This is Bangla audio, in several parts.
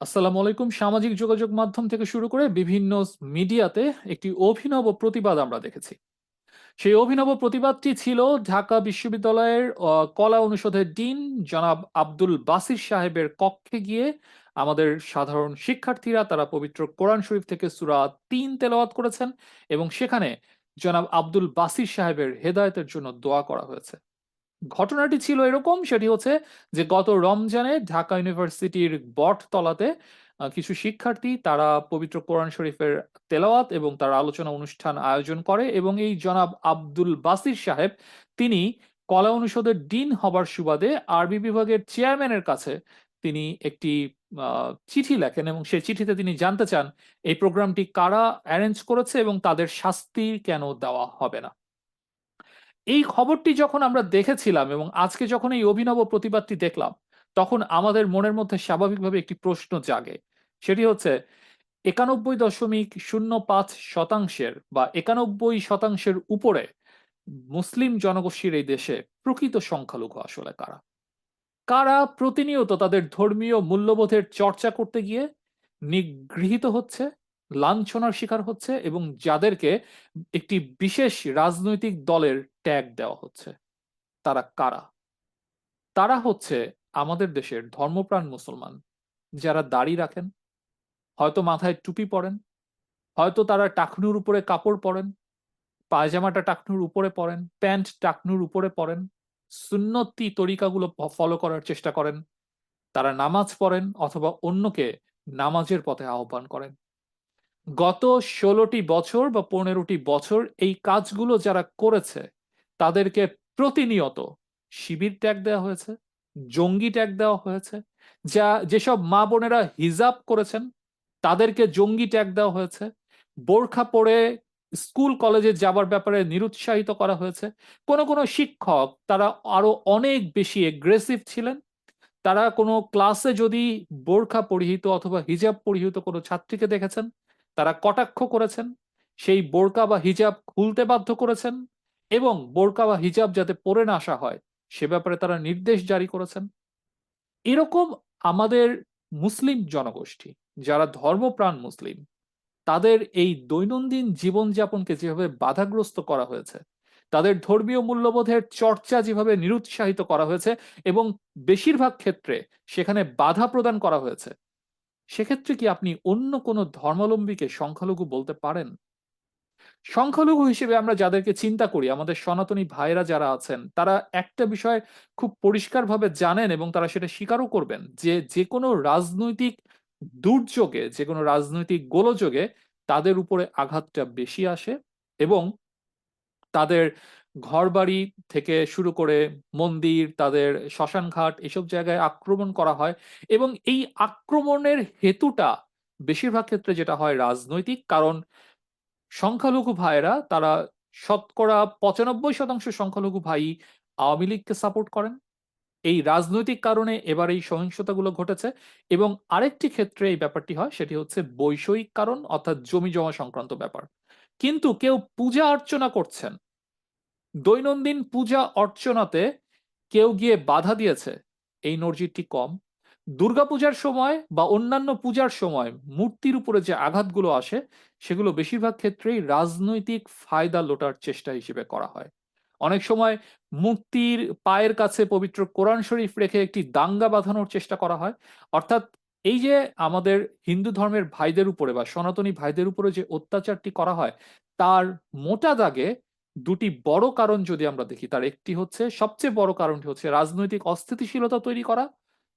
আসসালামু আলাইকুম। সামাজিক যোগাযোগ মাধ্যম থেকে শুরু করে বিভিন্ন মিডিয়াতে একটি অভিনব প্রতিবাদ আমরা দেখেছি। সেই অভিনব প্রতিবাদটি ছিল ঢাকা বিশ্ববিদ্যালয়ের কলা অনুষদের ডিন জনাব আব্দুল বাসির সাহেবের কক্ষে গিয়ে আমাদের সাধারণ শিক্ষার্থীরা তারা পবিত্র কোরআন শরীফ থেকে সুরা তিন তেলাওয়াত করেছেন এবং সেখানে জনাব আব্দুল বাসির সাহেবের হেদায়তের জন্য দোয়া করা হয়েছে। ঘটনাটি ছিল এরকম, সেটি হচ্ছে যে গত রমজানে ঢাকা ইউনিভার্সিটির বটতলাতে কিছু শিক্ষার্থী তারা পবিত্র কোরআন শরীফের তেলাওয়াত এবং তার আলোচনা অনুষ্ঠান আয়োজন করে এবং এই জনাব আব্দুল বাসির সাহেব, তিনি কলা অনুষদের ডিন হবার সুবাদে আরবি বিভাগের চেয়ারম্যানের কাছে তিনি একটি চিঠি লেখেন এবং সেই চিঠিতে তিনি জানতে চান, এই প্রোগ্রামটি কারা অ্যারেঞ্জ করেছে এবং তাদের শাস্তি কেন দেওয়া হবে না। এই খবরটি যখন আমরা দেখেছিলাম এবং আজকে যখন এই অভিনব প্রতিবাদটি দেখলাম, তখন আমাদের মনের মধ্যে স্বাভাবিকভাবে একটি প্রশ্ন জাগে। সেটি হচ্ছে, একানব্বই দশমিক শূন্য পাঁচ শতাংশের বা একানব্বই শতাংশের উপরে মুসলিম জনগোষ্ঠীর এই দেশে প্রকৃত সংখ্যালঘু আসলে কারা? কারা প্রতিনিয়ত তাদের ধর্মীয় মূল্যবোধের চর্চা করতে গিয়ে নিগৃহীত হচ্ছে? লাঞ্ছনার শিকার হচ্ছে এবং যাদেরকে একটি বিশেষ রাজনৈতিক দলের ট্যাগ দেওয়া হচ্ছে। তারা কারা? তারা হচ্ছে আমাদের দেশের ধর্মপ্রাণ মুসলমান। যারা দাড়ি রাখেন, হয়তো মাথায় টুপি পরেন, হয়তো তারা টাকনুর উপরে কাপড় পরেন, পায়জামাটা টাকনুর উপরে পরেন, প্যান্ট টাকনুর উপরে পরেন, সুন্নতি তরিকাগুলো ফলো করার চেষ্টা করেন, তারা নামাজ পড়েন অথবা অন্যকে নামাজের পথে আহ্বান করেন। গত ষোলোটি বছর বা পনেরোটি বছর এই কাজগুলো যারা করেছে, তাদেরকে প্রতিনিয়ত শিবির ট্যাগ দেওয়া হয়েছে, জঙ্গি ট্যাগ দেওয়া হয়েছে। যা, যেসব মা বোনেরা হিজাব করেছেন, তাদেরকে জঙ্গি ট্যাগ দেওয়া হয়েছে। বোরখা পরে স্কুল, কলেজে যাবার ব্যাপারে নিরুৎসাহিত করা হয়েছে। কোনো কোনো শিক্ষক তারা আরও অনেক বেশি এগ্রেসিভ ছিলেন। তারা কোনো ক্লাসে যদি বোরখা পরিহিত অথবা হিজাব পরিহিত কোনো ছাত্রীকে দেখেছেন তারা কটাক্ষ করেছেন, সেই বোরকা বা হিজাব খুলতে বাধ্য করেছেন এবং বোরকা বা হিজাব যাতে পরে না আসা হয়, সে ব্যাপারে তারা নির্দেশ জারি করেছেন। এরকম আমাদের মুসলিম জনগোষ্ঠী, যারা ধর্মপ্রাণ মুসলিম, তাদের এই দৈনন্দিন জীবনযাপনকে যেভাবে বাধাগ্রস্ত করা হয়েছে, তাদের ধর্মীয় মূল্যবোধের চর্চা যেভাবে নিরুৎসাহিত করা হয়েছে এবং বেশিরভাগ ক্ষেত্রে সেখানে বাধা প্রদান করা হয়েছে সেক্ষেত্রে কি আপনি অন্য কোনো ধর্মাবলম্বীকে সংখ্যালঘু বলতে পারেন? সংখ্যালঘু হিসেবে আমরা যাদেরকে চিন্তা করি, আমাদের সনাতনী ভাইরা যারা আছেন, তারা একটা বিষয় খুব পরিষ্কারভাবে জানেন এবং তারা সেটা স্বীকারও করবেন যে যে কোনো রাজনৈতিক দুর্যোগে যে কোনো রাজনৈতিক গোলযোগে তাদের উপরে আঘাতটা বেশি আসে এবং তাদের ঘরবাড়ি থেকে শুরু করে মন্দির, তাদের শ্মশানঘাট এসব জায়গায় আক্রমণ করা হয় এবং এই আক্রমণের হেতুটা বেশিরভাগ ক্ষেত্রে যেটা হয় রাজনৈতিক কারণ সংখ্যালঘু ভাইয়েরা তারা শতকরা পঁচানব্বই শতাংশ সংখ্যালঘু ভাই আওয়ামী লীগকে সাপোর্ট করেন। এই রাজনৈতিক কারণে এবার এই সহিংসতাগুলো ঘটেছে এবং আরেকটি ক্ষেত্রে এই ব্যাপারটি হয়, সেটি হচ্ছে বৈষয়িক কারণ অর্থাৎ জমি জমা সংক্রান্ত ব্যাপার। কিন্তু কেউ পূজা অর্চনা করছেন দৈনন্দিন পূজা অর্চনাতে কেউ গিয়ে বাধা দিয়েছে, এই নজিরটি কম। দুর্গাপূজার সময় বা অন্যান্য পূজার সময় মূর্তির উপরে যে আঘাতগুলো আসে, সেগুলো বেশিরভাগ ক্ষেত্রেই রাজনৈতিক ফায়দা লোটার চেষ্টা হিসেবে করা হয়। অনেক সময় মূর্তির পায়ের কাছে পবিত্র কোরআন শরীফ রেখে একটি দাঙ্গা বাঁধানোর চেষ্টা করা হয়। অর্থাৎ এই যে আমাদের হিন্দু ধর্মের ভাইদের উপরে বা সনাতনী ভাইদের উপরে যে অত্যাচারটি করা হয়, তার মোটা দাগে দুটি বড় কারণ যদি আমরা দেখি, তার একটি হচ্ছে, সবচেয়ে বড় কারণটি হচ্ছে রাজনৈতিক অস্থিতিশীলতা তৈরি করা,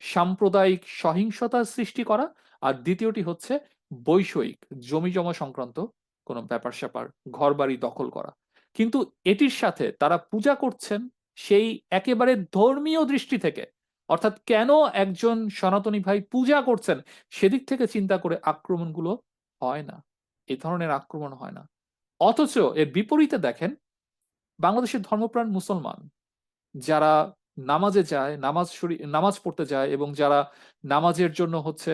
সাম্প্রদায়িক সহিংসতা সৃষ্টি করা, আর দ্বিতীয়টি হচ্ছে বৈষয়িক, জমি জমা সংক্রান্ত কোনো ব্যাপার স্যাপার ঘর বাড়ি দখল করা। কিন্তু এটির সাথে তারা পূজা করছেন সেই একেবারে ধর্মীয় দৃষ্টি থেকে। অর্থাৎ কেন একজন সনাতনী ভাই পূজা করছেন, সেদিক থেকে চিন্তা করে আক্রমণগুলো হয় না। এ ধরনের আক্রমণ হয় না। অথচ এর বিপরীতে দেখেন, বাংলাদেশের ধর্মপ্রাণ মুসলমান, যারা নামাজে যায়, নামাজ নামাজ পড়তে যায় এবং যারা নামাজের জন্য হচ্ছে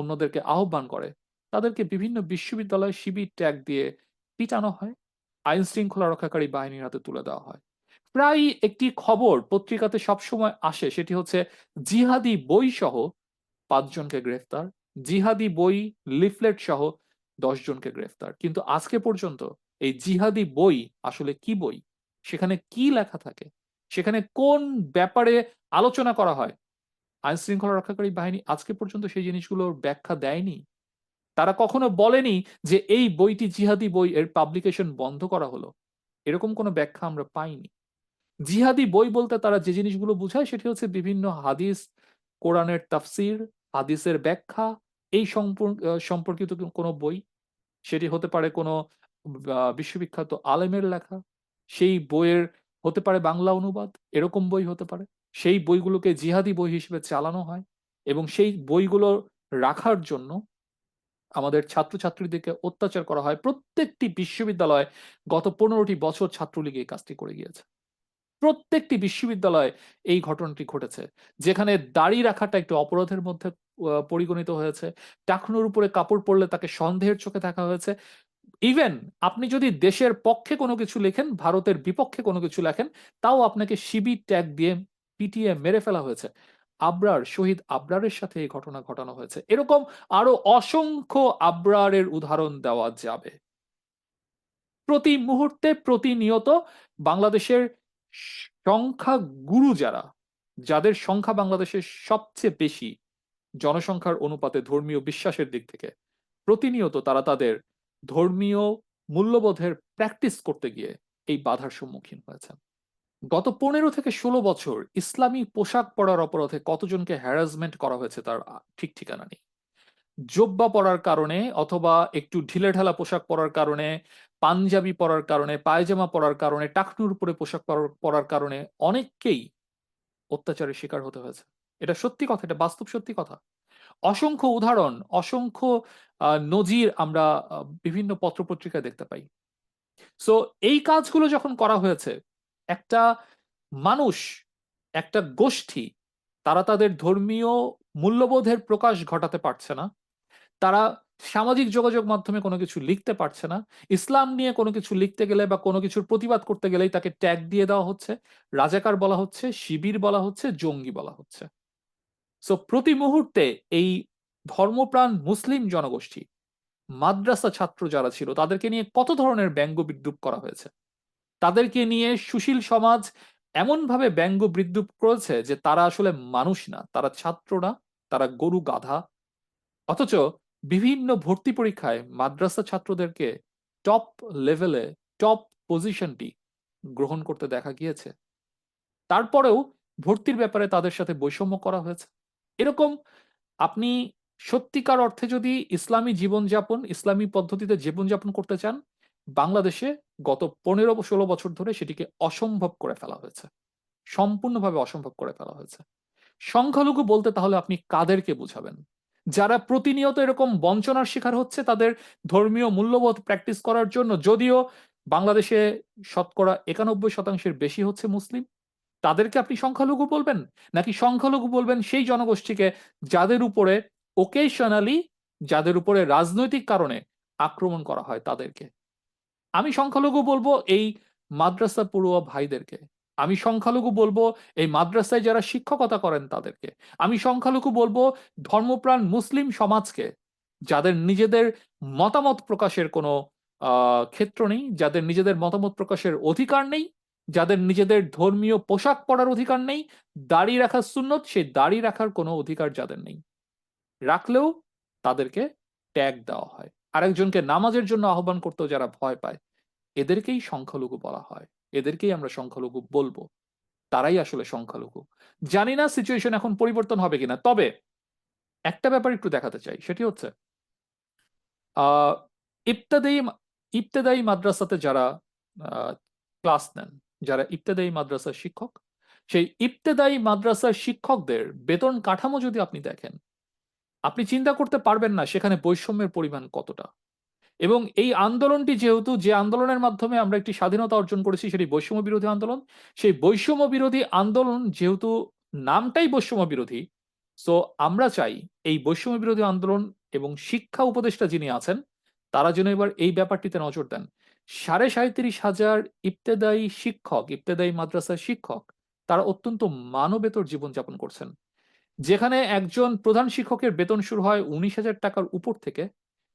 অন্যদেরকে আহ্বান করে, তাদেরকে বিভিন্ন বিশ্ববিদ্যালয় শিবির ট্যাগ দিয়ে পিটানো হয়, আইন শৃঙ্খলা রক্ষাকারী বাহিনীর হাতে তুলে দেওয়া হয়। প্রায় একটি খবর পত্রিকাতে সবসময় আসে, সেটি হচ্ছে জিহাদি বই সহ পাঁচজনকে গ্রেফতার, জিহাদি বই লিফলেট সহ দশ জনকে গ্রেফতার। কিন্তু আজকে পর্যন্ত এই জিহাদি বই, আসলে কি বই? সেখানে কি লেখা থাকে? সেখানে কোন ব্যাপারে আলোচনা করা হয়? আইন শৃঙ্খলা রক্ষাকারী বাহিনী আজকে পর্যন্ত সেই জিনিসগুলোর ব্যাখ্যা দেয়নি। তারা কখনো বলেনি যে এই বইটি জিহাদি বই এর পাবলিকেশন বন্ধ করা হলো। এরকম কোনো ব্যাখ্যা আমরা পাইনি। জিহাদি বই বলতে তারা যে জিনিসগুলো বুঝায় সেটি হচ্ছে বিভিন্ন হাদিস, কোরআনের তাফসির, হাদিসের ব্যাখ্যা এই সম্পর্ক- সম্পর্কিত কোনো বই, সেটি হতে পারে কোনো বিশ্ববিখ্যাত আলেমের লেখা, সেই বইয়ের হতে পারে বাংলা অনুবাদ, এরকম বই হতে পারে। সেই বইগুলোকে জিহাদি বই হিসেবে চালানো হয় এবং সেই বইগুলো রাখার জন্য আমাদের ছাত্রছাত্রীদেরকে অত্যাচার করা হয়। প্রত্যেকটি বিশ্ববিদ্যালয় গত পনেরোটি বছর ছাত্রলীগ এই কাজটি করে গিয়েছে। প্রত্যেকটি বিশ্ববিদ্যালয়ে এই ঘটনাটি ঘটেছে, যেখানে দাড়ি রাখাটা একটু অপরাধের মধ্যে পরিগণিত হয়েছে। টাকনুর উপরে কাপড় পরলে তাকে সন্দেহের চোখে দেখা হয়েছে। ইভেন আপনি যদি দেশের পক্ষে কোনো কিছু লেখেন, ভারতের বিপক্ষে কোনো কিছু লেখেন, তাও আপনাকে শিবির ট্যাগ দিয়ে পিটিয়ে মেরে ফেলা হয়েছে। আবরার, শহীদ আবরারের সাথে এই ঘটনা ঘটানো হয়েছে। এরকম আরও অসংখ্য আবরারের উদাহরণ দেওয়া যাবে। প্রতি মুহূর্তে প্রতিনিয়ত বাংলাদেশের সংখ্যা গুরু যারা, যাদের সংখ্যা বাংলাদেশের সবচেয়ে বেশি জনসংখ্যার অনুপাতে ধর্মীয় বিশ্বাসের দিক থেকে। প্রতিনিয়ত তারা তাদের ধর্মীয় মূল্যবোধের প্র্যাকটিস করতে গিয়ে এই বাধার সম্মুখীন হয়েছেন। গত পনেরো থেকে ষোলো বছর ইসলামী পোশাক পরার অপরাধে কতজনকে হ্যারাসমেন্ট করা হয়েছে তার ঠিক ঠিকানা নেই। জোব্বা পরার কারণে অথবা একটু ঢিলেঢালা পোশাক পরার কারণে, পাঞ্জাবি পরার কারণে, পায়জামা পরার কারণে, টাকনুর উপরে পোশাক পরার কারণে অনেককেই অত্যাচারের শিকার হতে হয়েছে। এটা সত্যি কথা, এটা বাস্তব সত্যি কথা। অসংখ্য উদাহরণ, অসংখ্য নজির আমরা বিভিন্ন পত্রপত্রিকায় দেখতে পাই। সো এই কাজগুলো যখন করা হয়েছে, একটা মানুষ, একটা গোষ্ঠী, তারা তাদের ধর্মীয় মূল্যবোধের প্রকাশ ঘটাতে পারছে না, তারা সামাজিক যোগাযোগ মাধ্যমে কোনো কিছু লিখতে পারছে না, ইসলাম নিয়ে কোনো কিছু লিখতে গেলে বা কোনো কিছুর প্রতিবাদ করতে গেলেই তাকে ট্যাগ দিয়ে দেওয়া হচ্ছে, রাজাকার বলা হচ্ছে, শিবির বলা হচ্ছে, জঙ্গি বলা হচ্ছে। সো প্রতি মুহূর্তে এই ধর্মপ্রাণ মুসলিম জনগোষ্ঠী, মাদ্রাসা ছাত্র যারা ছিল, তাদেরকে নিয়ে কত ধরনের ব্যঙ্গ বিদ্রুপ করা হয়েছে? তাদেরকে নিয়ে সুশীল সমাজ এমনভাবে ব্যঙ্গ বিদ্রুপ করেছে যে তারা আসলে মানুষ না, তারা ছাত্র না, তারা গরু গাধা। অথচ বিভিন্ন ভর্তি পরীক্ষায় মাদ্রাসা ছাত্রদেরকে টপ লেভেলে টপ পজিশনটি গ্রহণ করতে দেখা গিয়েছে। তারপরেও ভর্তির ব্যাপারে তাদের সাথে বৈষম্য করা হয়েছে। এরকম আপনি সত্যিকার অর্থে যদি ইসলামী জীবনযাপন, ইসলামী পদ্ধতিতে জীবনযাপন করতে চান, বাংলাদেশে গত পনেরো ষোলো বছর ধরে সেটিকে অসম্ভব করে ফেলা হয়েছে। সম্পূর্ণভাবে অসম্ভব করে ফেলা হয়েছে। সংখ্যালঘু বলতে তাহলে আপনি কাদেরকে বুঝাবেন? যারা প্রতিনিয়ত এরকম বঞ্চনার শিকার হচ্ছে, তাদের ধর্মীয় মূল্যবোধ প্র্যাকটিস করার জন্য, যদিও বাংলাদেশে শতকরা একানব্বই শতাংশের বেশি হচ্ছে মুসলিম তাদেরকে আপনি সংখ্যালঘু বলবেন? নাকি সংখ্যালঘু বলবেন সেই জনগোষ্ঠীকে যাদের উপরে ওকেশনালি যাদের উপরে রাজনৈতিক কারণে আক্রমণ করা হয় তাদেরকে? আমি সংখ্যালঘু বলব এই মাদ্রাসা পড়ুয়া ভাইদেরকে। আমি সংখ্যালঘু বলব এই মাদ্রাসায় যারা শিক্ষকতা করেন তাদেরকে। আমি সংখ্যালঘু বলব ধর্মপ্রাণ মুসলিম সমাজকে, যাদের নিজেদের মতামত প্রকাশের কোনো ক্ষেত্র নেই, যাদের নিজেদের মতামত প্রকাশের অধিকার নেই যাদের নিজেদের ধর্মীয় পোশাক পরার অধিকার নেই, দাড়ি রাখার সুন্নত সে দাড়ি রাখার কোনো অধিকার যাদের নেই। রাখলেও তাদেরকে ট্যাগ দেওয়া হয়। আরেকজনকে নামাজের জন্য আহ্বান করতেও যারা ভয় পায়। এদেরকেই সংখ্যালঘু বলা হয়। এদেরকেই আমরা সংখ্যালঘু বলব। তারাই আসলে সংখ্যালঘু। জানি না সিচুয়েশন এখন পরিবর্তন হবে কিনা। তবে একটা ব্যাপার একটু দেখাতে চাই। সেটি হচ্ছে আহ ইবতেদায়ী ইবতেদায়ী মাদ্রাসাতে যারা ক্লাস নেন যারা ইবতেদায়ী মাদ্রাসার শিক্ষক, সেই ইবতেদায়ী মাদ্রাসার শিক্ষকদের বেতন কাঠামো যদি আপনি দেখেন, আপনি চিন্তা করতে পারবেন না সেখানে বৈষম্যের পরিমাণ কতটা। এবং এই আন্দোলনটি যেহেতু, যে আন্দোলনের মাধ্যমে আমরা একটি স্বাধীনতা অর্জন করেছি, সেটি বৈষম্য বিরোধী আন্দোলন। সেই বৈষম্য বিরোধী আন্দোলন যেহেতু নামটাই বৈষম্য বিরোধী সো আমরা চাই এই বৈষম্য বিরোধী আন্দোলন এবং শিক্ষা উপদেষ্টা যিনি আছেন, তারা যেন এবার এই ব্যাপারটিতে নজর দেন। সাড়ে সাঁত্রিশ হাজার ইবতেদায়ী শিক্ষক, ইবতেদায়ী মাদ্রাসার শিক্ষক, তারা অত্যন্ত মানবেতর জীবনযাপন করছেন। যেখানে একজন প্রধান শিক্ষকের বেতন শুরু হয় উনিশ হাজার টাকার উপর থেকে,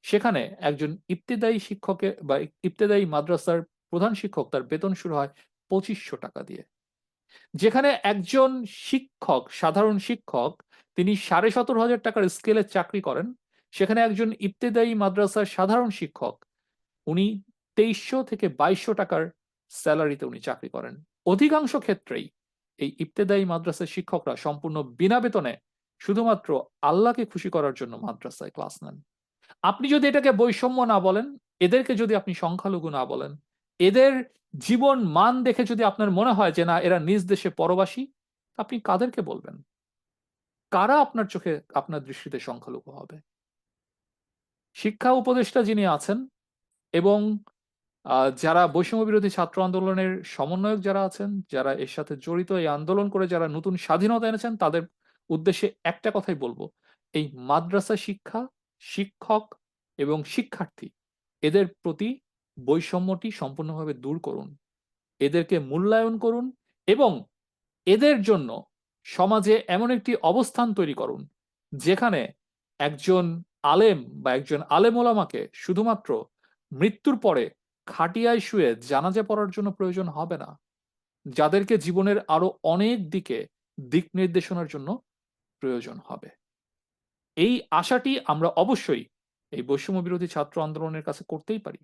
সেখানে একজন ইবতেদায়ী শিক্ষকের বা ইবতেদায়ী মাদ্রাসার প্রধান শিক্ষক তার বেতন শুরু হয় পঁচিশশো টাকা দিয়ে। যেখানে একজন শিক্ষক, সাধারণ শিক্ষক, তিনি সাড়ে সতেরো হাজার টাকার স্কেলে চাকরি করেন, সেখানে একজন ইবতেদায়ী মাদ্রাসার সাধারণ শিক্ষক, উনি তেইশশো থেকে বাইশশো টাকার স্যালারিতে উনি চাকরি করেন। অধিকাংশ ক্ষেত্রেই এই ইবতেদায়ী মাদ্রাসার শিক্ষকরা সম্পূর্ণ বিনা বেতনে শুধুমাত্র আল্লাহকে খুশি করার জন্য মাদ্রাসায় ক্লাস নেন। আপনি যদি এটাকে বৈষম্য না বলেন, এদেরকে যদি আপনি সংখ্যালঘু না বলেন, এদের জীবন মান দেখে যদি আপনার মনে হয় যে না, এরা নিজ দেশে পরবাসী, আপনি কাদেরকে বলবেন? কারা আপনার চোখে আপনার দৃষ্টিতে সংখ্যালঘু হবে? শিক্ষা উপদেষ্টা যিনি আছেন এবং যারা বৈষম্য বিরোধী ছাত্র আন্দোলনের সমন্বয়ক যারা আছেন, যারা এর সাথে জড়িত এই আন্দোলন করে যারা নতুন স্বাধীনতা এনেছেন, তাদের উদ্দেশ্যে একটা কথাই বলব। এই মাদ্রাসা শিক্ষা, শিক্ষক এবং শিক্ষার্থী, এদের প্রতি বৈষম্যটি সম্পূর্ণভাবে দূর করুন। এদেরকে মূল্যায়ন করুন এবং এদের জন্য সমাজে এমন একটি অবস্থান তৈরি করুন, যেখানে একজন আলেম বা একজন আলেম ওলামাকে শুধুমাত্র মৃত্যুর পরে খাটিয়ায় শুয়ে জানাজা পড়ার জন্য প্রয়োজন হবে না। যাদেরকে জীবনের আরও অনেক দিকে দিক নির্দেশনার জন্য প্রয়োজন হবে। এই আশাটি আমরা অবশ্যই এই বৈষম্য বিরোধী ছাত্র আন্দোলনের কাছে করতেই পারি।